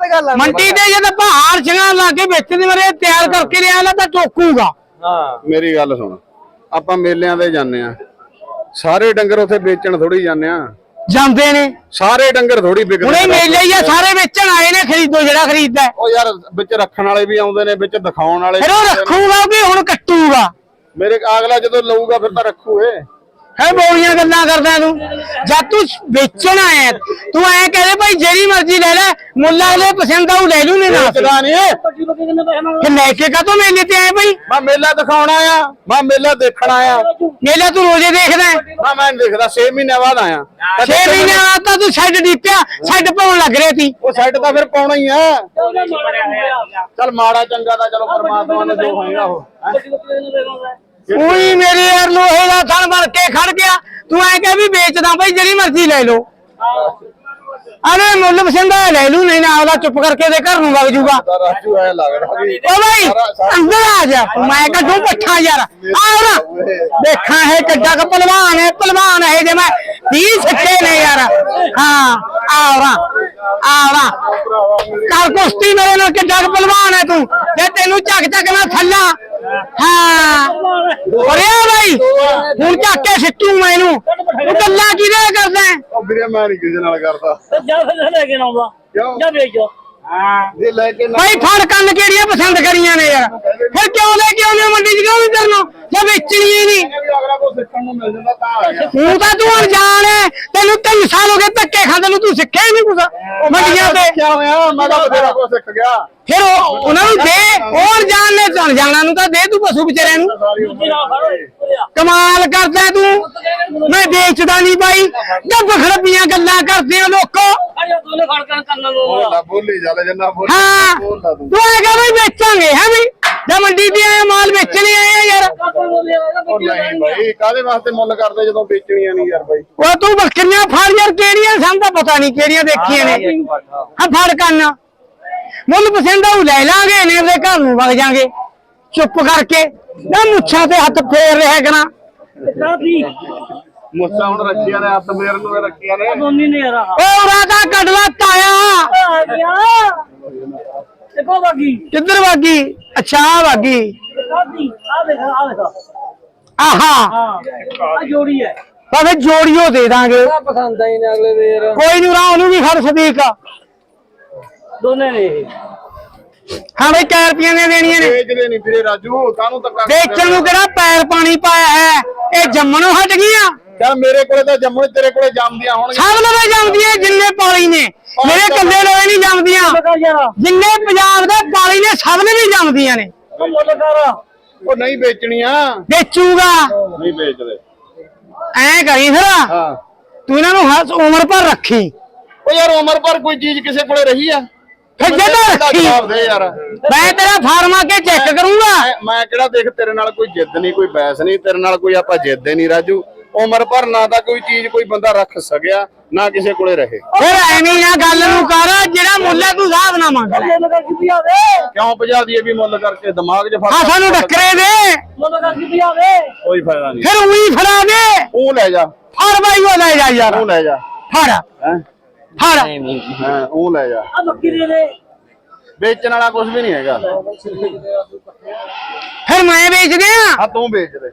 ਗਲਤ ਗੱਲ ਆ ਮੰਡੀ ਤੇ ਜਦ ਆਪਾਂ ਹਾਰ ਛਿੰਗਾ ਲਾ ਕੇ ਵੇਚਦੇ ਮਰੇ ਤਿਆਰ ਕਰਕੇ ਲਿਆ ਲਾ ਤਾਂ ਟੋਕੂਗਾ ਹਾਂ। ਮੇਰੀ ਗੱਲ ਸੁਣ। ਆਪਾਂ ਮੇਲਿਆਂ ਤੇ ਜਾਂਦੇ ਆ ਸਾਰੇ ਡੰਗਰ ਉੱਥੇ ਵੇਚਣ ਥੋੜੀ ਜਾਂਦੇ ਆ ਜਾਂਦੇ ਨੇ। ਸਾਰੇ ਡੰਗਰ ਥੋੜੀ ਵਿਕਦੇ ਹੁਣੇ ਨੇ। ਮੇਲੇ ਹੀ ਆ ਸਾਰੇ ਵੇਚਣ ਆਏ ਨੇ ਖਰੀਦੋ ਜਿਹੜਾ ਖਰੀਦਦਾ। ਉਹ ਯਾਰ ਵਿੱਚ ਰੱਖਣ ਵਾਲੇ ਵੀ ਆਉਂਦੇ ਨੇ ਵਿੱਚ ਦਿਖਾਉਣ ਵਾਲੇ ਫਿਰ ਵੀ ਉਹ ਨੇ। ਰੱਖੂਗਾ ਕਿ ਹੁਣ ਕੱਟੂਗਾ? ਮੇਰੇ ਅਗਲਾ ਜਦੋਂ ਲਊਗਾ ਫਿਰ ਤਾਂ ਰੱਖੂ ਏ ਹੈ ਬੋਲੀਆਂ ਗੱਲਾਂ ਕਰਦਾ ਤੂੰ? ਜਦ ਤੂੰ ਵੇਚਣ ਆਇਆ ਤੂੰ ਐ ਕਹਦੇ ਭਾਈ ਜਿਹੜੀ ਮਰਜ਼ੀ ਲੈ ਲੈ ਮੁੱਲਾ ਉਹਦੇ ਪਸੰਦ ਆਉ ਲੈ ਲੂ ਨੇ ਨਾ ਵੇਚਦਾ ਨਹੀਂ ਕਿ ਲੈ ਕੇ ਕਾ ਤੂੰ ਮੇਲੇ ਤੇ ਆਏ ਭਾਈ? ਮੈਂ ਮੇਲਾ ਦਿਖਾਉਣਾ ਆ ਮੈਂ ਮੇਲਾ ਦੇਖਣ ਆਇਆ। ਮੇਲਾ ਤੂੰ ਰੋਜ਼ੇ ਦੇਖਦਾ ਮੈਂ ਮੈਂ ਦੇਖਦਾ 6 ਮਹੀਨੇ ਬਾਅਦ ਆਇਆ। 6 ਮਹੀਨੇ ਬਾਅਦ ਤਾਂ ਤੂੰ ਛੱਡ ਦੀਪਿਆ ਛੱਡ ਪਾਉਣ ਲੱਗ ਰਿਹਾ ਸੀ। ਉਹ ਸੈੱਟ ਤਾਂ ਫਿਰ ਪਾਉਣਾ ਹੀ ਆ। ਚੱਲ ਮਾੜਾ ਚੰਗਾ ਤਾਂ ਚਲੋ ਪਰਮਾਤਮਾ ਨੇ ਜੋ ਹੋਏਗਾ ਉਹ ਉਹੀ ਮੇਰੇ ਯਾਰ ਲੋਹੇ ਦਾ ਥਣ ਬਣ ਕੇ ਖੜ ਗਿਆ। ਤੂੰ ਐ ਕਹਿ ਵੀ ਵੇਚਦਾ ਭਾਈ ਜਿਹੜੀ ਮਰਜ਼ੀ ਲੈ ਲਓ। ਅਰੇ ਮੁੱਲ ਪਸੰਦ ਲੈ ਲੂ ਨਹੀਂ ਨਾ ਉਹਦਾ ਚੁੱਪ ਕਰਕੇ ਉਹਦੇ ਘਰ ਨੂੰ ਵਗ ਜੂਗਾ। ਰਾਜੂ ਐ ਲੱਗਦਾ ਵੀ ਓ ਭਾਈ ਅੰਦਰ ਆ ਜਾ। ਮੈਂ ਕੱਢੂ ਪੱਠਾ ਯਾਰ। ਆ ਨਾ ਦੇਖਾਂ ਇਹ ਕਿੱਡਾ ਕ ਪਹਿਲਵਾਨ ਹੈ ਪਹਿਲਵਾਨ ਹੈ ਜੇ ਮੈਂ 20 ਸਿੱਕੇ ਨੇ ਯਾਰ। ਹਾਂ ਆਵਰਾ ਆਵਰਾ ਕਰ ਕੁਸ਼ਤੀ ਮੇਰੇ ਨਾਲ ਕਿੱਡਾ ਕ ਪਹਿਲਵਾਨ ਹੈ ਤੂੰ। ਜੇ ਤੈਨੂੰ ਚੱਕ ਚੱਕ ਨਾ ਥੱਲਾ। ਹਾਂ। ਓਰੇ ਭਾਈ ਹੁਣ ਚੱਕ ਕੇ ਸਿੱਟੂ ਮੈਨੂੰ ਤੂੰ ਗੱਲਾਂ ਕਿਹਦੇ ਕਰਦਾ ਹੈ? ਉਹ ਵੀਰੇ ਮੈਂ ਨਹੀਂ ਕਿਸੇ ਨਾਲ ਕਰਦਾ। ਜਾ ਫਿਰ ਲੈ ਕੇ ਨਾ ਆਉਂਦਾ ਕਿਉਂ? ਜਾ ਵੇਚ ਜਾ। ਜੇ ਲੈ ਕੇ ਨਾ ਭਾਈ ਫੜ ਕੰਨ ਕਿਹੜੀਆਂ ਪਸੰਦ ਕਰੀਆਂ ਨੇ ਯਾਰ। ਫਿਰ ਕਿਉਂ ਲੈ ਕੇ ਆਉਂਦੇ ਹੋ ਮੰਡੀ 'ਚ? ਕਿਉਂ ਨਹੀਂ ਕਰਨਾ ਜੇ ਵੇਚਣੀ ਹੀ ਨਹੀਂ? ਵੀ ਅਗਲਾ ਕੋ ਸਿੱਖਣ ਨੂੰ ਮਿਲ ਜਾਂਦਾ ਤਾਂ ਆ ਗਿਆ। ਤੂੰ ਤਾਂ ਤੂੰ ਅਣਜਾਣ ਹੈ। ਤੈਨੂੰ ਤਿੰਨ ਸਾਲ ਹੋ ਗਏ ਧੱਕੇ ਖਾਂਦੇ ਨੂੰ ਤੂੰ ਸਿੱਖਿਆ ਹੀ ਨਹੀਂ ਕੁਛ। ਮੰਡੀਆਂ ਤੇ। ਕਿਆ ਹੋਇਆ ਮੈਂ ਤਾਂ ਬਥੇਰਾ ਕੋ ਸਿੱਖ ਗਿਆ। ਫਿਰ ਉਹ- ਉਹਨਾਂ ਨੂੰ ਦੇ। ਉਹ ਅਣਜਾਣ ਨੇ ਤਾਂ ਅਣਜਾਣਾ ਨੂੰ ਤਾਂ ਦੇ ਤੂੰ ਪਸ਼ੂ ਵਿਚਾਰਿਆਂ ਨੂੰ। ਕਮਾਲ ਕਰਦਾ ਤੂੰ। ਮੈਂ ਵੇਚਦਾ ਨਹੀਂ ਬਾਈ। ਗੱਬ ਖੜਪੀਆਂ ਗੱਲਾਂ ਕਰਦੇ ਹੋ ਲੋਕੋ। ਬੋਲਾ ਜੰਨਾ ਬੋਲ ਹਾਂ। ਬੋਲਦਾ ਤੂੰ ਤੂੰ ਆ ਬਈ ਵੇਚਾਂਗੇ ਹੈ ਬਈ? ਜੇ ਮੰਡੀ ਤੇ ਆਏ ਮਾਲ ਵੇਚਣੇ ਆਏ ਆ ਯਾਰ। ਉਹ ਨਹੀਂ ਭਾਈ ਕਾਦੇ ਵਾਸਤੇ ਮੁੱਲ ਕਰਦੇ ਜਦੋਂ ਵੇਚਣੀਆਂ ਨਹੀਂ ਯਾਰ ਭਾਈ ਉਹ ਤੂੰ ਬੱਕਰੀਆਂ ਫੜ ਯਾਰ ਕਿਹੜੀਆਂ? ਸਾਨੂੰ ਤਾਂ ਪਤਾ ਨਹੀਂ ਕਿਹੜੀਆਂ ਦੇਖੀਆਂ ਨੇ। ਹਾਂ ਫੜ ਕੰਨ। ਮੁੱਲ ਪਸੰਦ ਆਉ ਲੈ ਲਾਂਗੇ ਨੇ ਦੇ ਘਰ ਨੂੰ ਵਗ ਜਾਾਂਗੇ। ਚੁੱਪ ਕਰਕੇ ਨਾ ਮੁੱਛਾਂ ਤੇ ਹੱਥ ਫੇਰ ਰਿਹਾ ਕਰਾਂ। ਮੁੱਛਾਂ ਹੁਣ ਰੱਖੀਆਂ ਨੇ ਹੱਥ ਮੇਰ ਨੂੰ ਰੱਖੀਆਂ ਨੇ। ਦੋਨੀ ਓ ਰਾਦਾ ਕੱਢਲਾ ਤਾਇਆ। ਆ ਗਿਆ ਦੇਖੋ ਕਿੱਧਰ ਵਾਗੀ ਅੱਛਾ ਵਾਗੀ ਆ ਦੇਖ ਆ ਦੇਖ। ਆਹਾ। ਆ ਜੋੜੀ ਹੈ। ਜੋੜੀਓ ਦੇ ਦਾਂਗੇ। ਪਸੰਦ ਆਈ ਨੇ ਅਗਲੇ ਦੇ ਯਾਰ। ਕੋਈ ਨੂੰ ਰਾ ਉਹਨੂੰ ਵੀ ਖੜ ਸਦੀਕ। ਦੋਨੇ ਨੇ ਇਹ। ਹਾਂ ਬਈ ਕੈ ਰੁਪਈਆਂ ਦੀਆਂ ਦੇਣੀਆਂ ਨੇ। ਵੇਚਦੇ ਨਹੀਂ ਵੀਰੇ ਰਾਜੂ ਕਾਹਨੂੰ ਤੱਕ ਵੇਚਣ ਨੂੰ ਕਿਹੜਾ ਪੈਰ ਪਾਣੀ ਪਾਇਆ ਹੈ? ਇਹ ਜੰਮਣੋਂ ਹਟ ਗਈਆਂ। ਚੱਲ ਮੇਰੇ ਕੋਲੇ ਤਾਂ ਜੰਮੂ ਤੇਰੇ ਕੋਲੇ ਜੰਮਦੀਆਂ ਹੋਣਗੀਆਂ। ਸਭ ਲਵੇ ਜਾਂਦੀਆਂ ਜਿੰਨੇ ਪਾਲੀ ਨੇ। ਮੇਰੇ ਕੱਲੇ ਲੋਏ ਨਹੀਂ ਜੰਮਦੀਆਂ। ਜਿੰਨੇ ਪੰਜਾਬ ਦੇ ਪਾਲੀ ਨੇ ਸਭ ਨੇ ਵੀ ਜੰਮਦੀਆਂ ਨੇ। ਉਹ ਮੁੱਲ ਕਰ। ਉਹ ਨਹੀਂ ਵੇਚਣੀਆਂ। ਵੇਚੂਗਾ। ਨਹੀਂ ਵੇਚਦੇ। ਐ ਕਰੀ ਫਿਰ। ਹਾਂ। ਤੂੰ ਇਹਨਾਂ ਨੂੰ ਹੱਸ ਉਮਰ ਪਰ ਰੱਖੀ। ਉਹ ਯਾਰ ਉਮਰ ਪਰ ਕੋਈ ਚੀਜ਼ ਕਿਸੇ ਕੋਲੇ ਰਹੀ ਆ। ਫਿਰ ਜਦੋਂ ਇਹਦਾ ਰੱਖੀ। ਜਵਾਬ ਦੇ ਯਾਰ। ਮੈਂ ਤੇਰਾ ਫਾਰਮ ਆ ਕੇ ਚੈੱਕ ਕਰੂੰਗਾ। ਮੈਂ- ਮੈਂ ਕਿਹੜਾ ਦੇਖ ਤੇਰੇ ਨਾਲ ਕੋਈ ਜਿੱਦ ਨਹੀਂ ਕੋਈ ਬੈਸ ਨਹੀਂ ਤੇਰੇ ਨਾਲ ਕੋਈ ਆਪਾਂ ਜਿੱਦੇ ਨਹੀਂ ਰਾਜੂ। ਉਮਰ ਭਰ ਨਾ ਤਾਂ ਕੋਈ ਚੀਜ਼ ਕੋਈ ਬੰਦਾ ਰੱਖ ਸਕਿਆ ਨਾ ਕਿਸੇ ਕੋਲੇ ਰਹੇ। ਫਿਰ ਐਵੇਂ ਨਾ ਗੱਲ ਨੂੰ ਕਰ ਜਿਹੜਾ ਮੁੱਲ ਹੈ ਤੂੰ ਸਾਹਬ ਨਾ ਮੰਗ ਲੈ। ਮੁੱਲ ਕਰ ਕੀ ਆਵੇ। ਕਿਉਂ ਭਜਾ ਦਈਏ ਵੀ ਮੁੱਲ ਕਰਕੇ? ਦਿਮਾਗ 'ਚ ਆ ਫ਼ਰਕ ਸਾਨੂੰ ਟੱਕਰੇ ਦੇ। ਮੁੱਲ ਕਰ ਕੀ ਆਵੇ। ਕੋਈ ਫਾਇਦਾ ਨਹੀਂ। ਫਿਰ ਉਹੀ ਫੜਾ ਦੇ। ਉਹ ਲੈ ਜਾ। ਫੜ ਬਾਈ ਉਹ ਲੈ ਜਾ ਯਾਰ। ਉਹ ਲੈ ਜਾ। ਫੜ। ਹੈ? ਫੜ ਹਾਂ ਉਹ ਲੈ ਜਾ। ਆ ਬੱਕੀ ਦੇ ਦੇ। ਵੇਚਣ ਵਾਲਾ ਕੁਝ ਵੀ ਨਹੀਂ ਹੈਗਾ। ਫਿਰ ਮੈਂ ਵੇਚ ਦਿਆਂ। ਆ ਤੂੰ ਵੇਚ ਦੇ।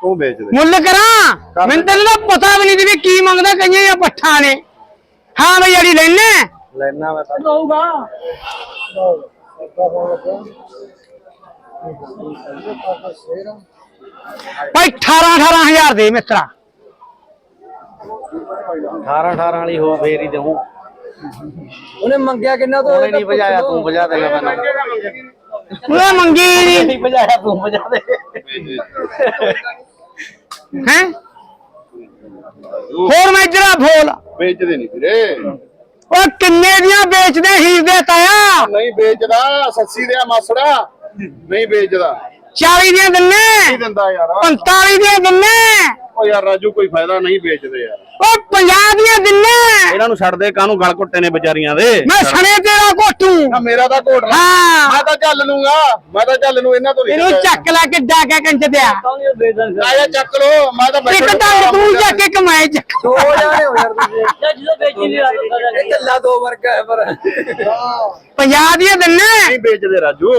ਤੂੰ ਵੇਚ ਦੇ। ਮੁੱਲ ਕਰਾਂ? ਮੈਨੂੰ ਤੈਨੂੰ ਤਾਂ ਪਤਾ ਵੀ ਨਹੀਂ ਸੀ ਵੀ ਕੀ ਮੰਗਦਾ ਕਈਆਂ ਜਾਂ ਪੱਠਾ ਨੇ। ਹਾਂ ਬਈ ਅੜੀ ਲੈਣੇ ਲੈਣਾ ਮੈਂ ਤਾਂ। ਦਊਗਾ ਭਾਈ 18 18000 ਦੇ ਮਿੱਤਰਾ। 18 18 ਵਾਲੀ ਹੋ ਫੇਰ ਹੀ ਦਊਂ। ਉਹਨੇ ਮੰਗਿਆ ਕਿੰਨਾ ਤੋਂ? ਉਹਨੇ ਨਹੀਂ ਭਜਾਇਆ ਤੂੰ ਭਜਾ ਦੇਗਾ ਮੈਨੂੰ ਉਹ ਮੰਗੀ ਨਹੀਂ। ਨਹੀਂ ਭਜਾਇਆ ਤੂੰ ਭਜਾ ਦੇ। ਹੈ? ਹੋਰ ਮੈਂ ਜਰਾ ਫੋਲ ਵੇਚਦੇ ਨਹੀਂ ਵੀਰੇ। ਉਹ ਕਿੰਨੇ ਦੀਆਂ ਵੇਚਦੇ ਹੀਰ ਦੇ ਤਾਇਆ? ਨਹੀਂ ਵੇਚਦਾ ਸੱਸੀ ਦੇ ਮਾਸੜਾ। ਨਹੀਂ ਵੇਚਦਾ। 40 ਦੀਆਂ ਦਿੰਨੇ? ਨਹੀਂ ਦਿੰਦਾ ਯਾਰ। 45 ਦੀਆਂ ਦਿੰਨੇ? ਉਹ ਯਾਰ ਰਾਜੂ ਕੋਈ ਫਾਇਦਾ ਨਹੀਂ ਵੇਚਦੇ ਯਾਰ। ਉਹ ਪੰਜਾਬ ਦੀਆਂ ਦਿੰਨੇ ਇਹਨਾਂ ਨੂੰ ਛੱਡ ਦੇ ਕਾਹਨੂੰ ਗਲ ਘੁੱਟੇ ਨੇ ਵਿਚਾਰੀਆਂ ਦੇ? ਮੈਂ ਸਣੇ ਤੇਰਾ ਘੋਟੂ। ਨਾ ਮੇਰਾ ਤਾਂ ਘੋਟ ਲਾ। ਹਾਂ। ਮੈਂ ਤਾਂ ਚੱਲ ਲੂੰਗਾ ਮੈਂ ਤਾਂ ਚੱਲ ਲੂ ਇਹਨਾਂ ਤੋਂ ਨਹੀਂ ਇਹਨੂੰ ਚੱਕ ਲੈ ਕੇ ਡਾਕਾ ਕੰਚ ਦਿਆ। ਕਾਹਨੂੰ ਬੇਦਨ ਆਇਆ ਚੱਕ ਲੋ ਮੈਂ ਤਾਂ ਇੱਕ ਬੈਠਾ ਤਾਂ ਤੂੰ ਚੱਕ ਕੇ ਕਮਾਏ ਚੱਕ। ਦੋ ਜਾਣੇ ਹੋ ਯਾਰ ਤੁਸੀਂ। ਜਾਂ ਜਦੋਂ ਵੇਚੀ ਨਹੀਂ ਆ ਇਹ ਕੱਲਾ ਦੋ ਵਰਗਾ ਹੈ ਪਰ। ਪੰਜਾਬ ਦੀਆਂ ਦਿੰਨੇ। ਨਹੀਂ ਵੇਚਦੇ ਰਾਜੂ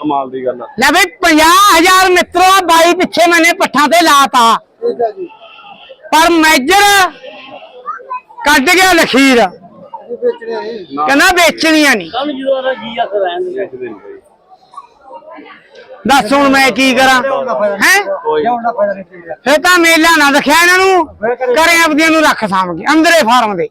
ਕਮਾਲ ਦੀ ਗੱਲ ਆ। ਲੈ ਬਈ 50000 ਮਿੱਤਰੋ ਆ ਬਾਈ ਪਿੱਛੇ ਮੈਨੇ ਪੱਠਾਂ ਤੇ ਲਾਤਾ। ਠੀਕ ਹੈ ਜੀ। ਪਰ ਮੈਜਰ ਕੱਢ ਗਿਆ ਲਖੀਰ। ਕਹਿੰਦਾ ਵੇਚਣੀਆਂ ਨਹੀਂ। ਦੱਸ ਹੁਣ ਮੈਂ ਕੀ ਕਰਾਂ? ਹੈ? ਫੇ ਤਾਂ ਮੇਲਾ ਨਾ ਦਿਖਿਆ ਇਹਨਾਂ ਨੂੰ। ਕਰੇ ਆਪਦੀਆਂ ਨੂੰ ਰੱਖ ਸਾਂਭ ਕੇ ਅੰਦਰੇ ਫਾਰਮ ਦੇ।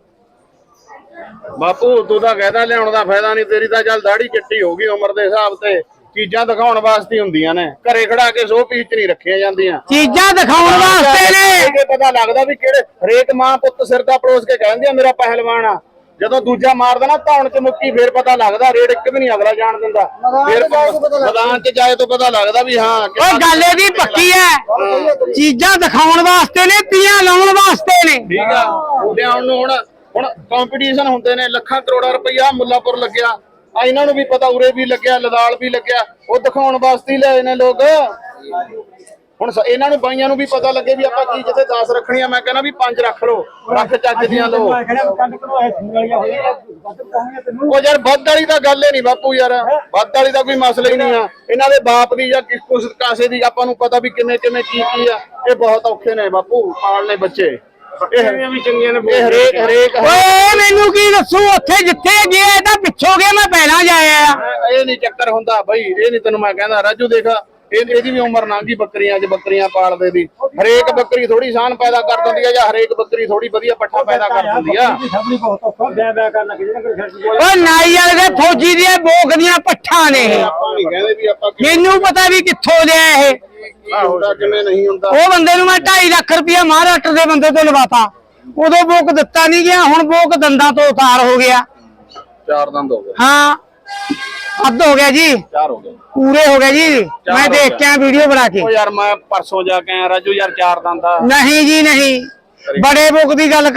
ਬਾਪੂ ਤੂੰ ਤਾਂ ਕਹਿਦਾ ਲਿਆਉਣ ਦਾ ਫਾਇਦਾ ਨਹੀਂ ਤੇਰੀ ਤਾਂ ਚੱਲ ਦਾੜੀ ਚਿੱਟੀ ਹੋ ਗਈ ਉਮਰ ਦੇ ਹਿਸਾਬ ਤੇ। ਚੀਜ਼ਾਂ ਦਿਖਾਉਣ ਵਾਸਤੇ ਹੁੰਦੀਆਂ ਨੇ। ਘਰੇ ਖੜਾ ਕੇ ਸੋ ਪੀਚ ਨਹੀਂ ਰੱਖੀਆਂ ਜਾਂਦੀਆਂ। ਚੀਜ਼ਾਂ ਦਿਖਾਉਣ ਵਾਸਤੇ ਨੇ। ਇਹ ਪਤਾ ਲੱਗਦਾ ਵੀ ਕਿਹੜੇ ਹਰੇਕ ਮਾਂ ਪੁੱਤ ਸਿਰ ਦਾ ਪਰੋਸ ਕੇ ਕਹਿੰਦੀ ਆ ਮੇਰਾ ਪਹਿਲਵਾਨ ਆ। ਜਦੋਂ ਦੂਜਾ ਮਾਰਦਾ ਨਾ ਧੌਣ ਚ ਮੁੱਕੀ ਫੇਰ ਪਤਾ ਲੱਗਦਾ ਰੇਡ ਇੱਕ ਵੀ ਨਹੀਂ ਅਗਲਾ ਜਾਣ ਦਿੰਦਾ। ਫੇਰ ਮੈਦਾਨ ਚ ਜਾਏ ਤੋਂ ਪਤਾ ਲੱਗਦਾ ਵੀ ਹਾਂ ਉਹ ਗੱਲ ਇਹਦੀ ਪੱਕੀ ਹੈ। ਚੀਜ਼ਾਂ ਦਿਖਾਉਣ ਵਾਸਤੇ ਨੇ ਤੀਆਂ ਲਾਉਣ ਵਾਸਤੇ ਨੇ। ਠੀਕ ਆ। ਲਿਆਉਣ ਨੂੰ ਹੁਣ ਹੁਣ ਕੰਪੀਟੀਸ਼ਨ ਹੁੰਦੇ ਨੇ ਲੱਖਾਂ ਕਰੋੜਾਂ ਰੁਪਈਆ ਮੁੱਲਾਪੁਰ ਲੱਗਿਆ। ਆ ਇਹਨਾਂ ਨੂੰ ਵੀ ਪਤਾ, ਉਰੇ ਵੀ ਲੱਗਿਆ, ਲਦਾਲ ਵੀ ਲੱਗਿਆ, ਉਹ ਦਿਖਾਉਣ ਵਾਸਤੇ ਹੀ ਲਏ ਨੇ ਲੋਕ। ਹੁਣ ਇਹਨਾਂ ਨੂੰ ਬਾਈਆਂ ਨੂੰ ਵੀ ਪਤਾ ਲੱਗੇ ਵੀ ਆਪਾਂ ਕੀ ਜਿੱਥੇ 10 ਰੱਖਣੀਆਂ, ਮੈਂ ਕਹਿੰਦਾ ਵੀ 5 ਰੱਖ ਲਓ, ਰੱਖ ਚੱਜ ਦੀਆਂ ਲਓ ਉਹ ਯਾਰ ਵੱਧ ਵਾਲੀ ਤਾਂ ਗੱਲ ਹੀ ਨਹੀਂ ਬਾਪੂ ਯਾਰ, ਵੱਧ ਵਾਲੀ ਦਾ ਕੋਈ ਮਸਲਾ ਹੀ ਨਹੀਂ ਆ। ਇਹਨਾਂ ਦੇ ਬਾਪ ਦੀ ਜਾਂ ਕਿਸ ਕੁਸ ਕਾਸੇ ਦੀ ਆਪਾਂ ਨੂੰ ਪਤਾ ਵੀ ਕਿੰਨੇ ਕਿੰਨੇ ਕੀ ਕੀ ਆ। ਇਹ ਬਹੁਤ ਔਖੇ ਨੇ ਬਾਪੂ, ਪਾਲਣੇ ਬੱਚੇ। ਇਹ ਵੀ ਚੰਗੀਆਂ ਨੇ ਇਹ ਹਰੇਕ ਹਰੇਕ ਓਏ ਮੈਨੂੰ ਕੀ ਦੱਸੂ? ਉੱਥੇ ਜਿੱਥੇ ਗਿਆ ਇਹ ਤਾਂ ਪਿੱਛੋਂ ਗਿਆ ਮੈਂ ਪਹਿਲਾਂ ਜਾਇਆ ਆ। ਇਹ ਨਹੀਂ ਚੱਕਰ ਹੁੰਦਾ ਬਾਈ ਇਹ ਨਹੀਂ ਤੈਨੂੰ ਮੈਂ ਕਹਿੰਦਾ ਰਾਜੂ ਦੇਖ ਇਹ ਇਹਦੀ ਵੀ ਉਮਰ ਲੰਘੀ ਬੱਕਰੀਆਂ 'ਚ ਬੱਕਰੀਆਂ ਪਾਲਦੇ ਦੀ। ਹਰੇਕ ਬੱਕਰੀ ਥੋੜੀ ਸਾਨ ਪੈਦਾ ਕਰ ਦਿੰਦੀ ਆ ਜਾਂ ਹਰੇਕ ਬੱਕਰੀ ਥੋੜੀ ਵਧੀਆ ਪੱਠਾ ਪੈਦਾ ਕਰ ਦਿੰਦੀ ਆ। ਸਭਨੀ ਬਹੁਤ ਔਖਾ ਬਿਆ ਬਿਆ ਕਰਨ ਲੱਗ ਜਿਹੜਾ ਕੋਈ ਓ ਨਾਈ ਵਾਲੇ ਦੇ ਫੌਜੀ ਦੀਆਂ ਬੋਕ ਦੀਆਂ ਪੱਠਾਂ ਨੇ ਇਹ। ਆਪਾਂ ਨਹੀਂ ਕਹਿੰਦੇ ਵੀ ਆਪਾਂ ਕੀ ਮੈਨੂੰ ਪਤਾ ਵੀ ਕਿੱਥੋਂ ਲਿਆ ਇਹ। ਹੁੰਦਾ ਕਿਵੇਂ ਨਹੀਂ ਹੁੰਦਾ? ਉਹ ਬੰਦੇ ਨੂੰ ਮੈਂ 2.5 ਲੱਖ ਰੁਪਇਆ ਮਹਾਰਾਸ਼ਟਰ ਦੇ ਬੰਦੇ ਤੋਂ ਲਵਾਤਾ। ਉਦੋਂ ਬੋਕ ਦਿੱਤਾ ਨਹੀਂ ਗਿਆ ਹੁਣ ਬੋਕ ਦੰਦਾਂ ਤੋਂ ਉਤਾਰ ਹੋ ਗਿਆ। ਚਾਰ ਦੰਦ ਹੋ ਗਏ। ਹਾਂ ਅੱਧ ਹੋ ਗਿਆ ਜੀ। ਚਾਰ ਹੋ ਗਏ। ਪੂਰੇ ਹੋ ਗਏ ਜੀ। ਮੈਂ ਦੇਖ ਕੇ ਆਇਆ ਵੀਡੀਓ ਬਣਾ ਕੇ। ਉਹ ਯਾਰ ਮੈਂ ਪਰਸੋਂ ਜਾ ਕੇ ਆਇਆ ਰਾਜੂ ਯਾਰ ਚਾਰ ਦੰਦ ਆ। ਨਹੀਂ ਜੀ ਨਹੀਂ। ਬੜੇ ਬੁੱਕ ਦੀ ਗੱਲ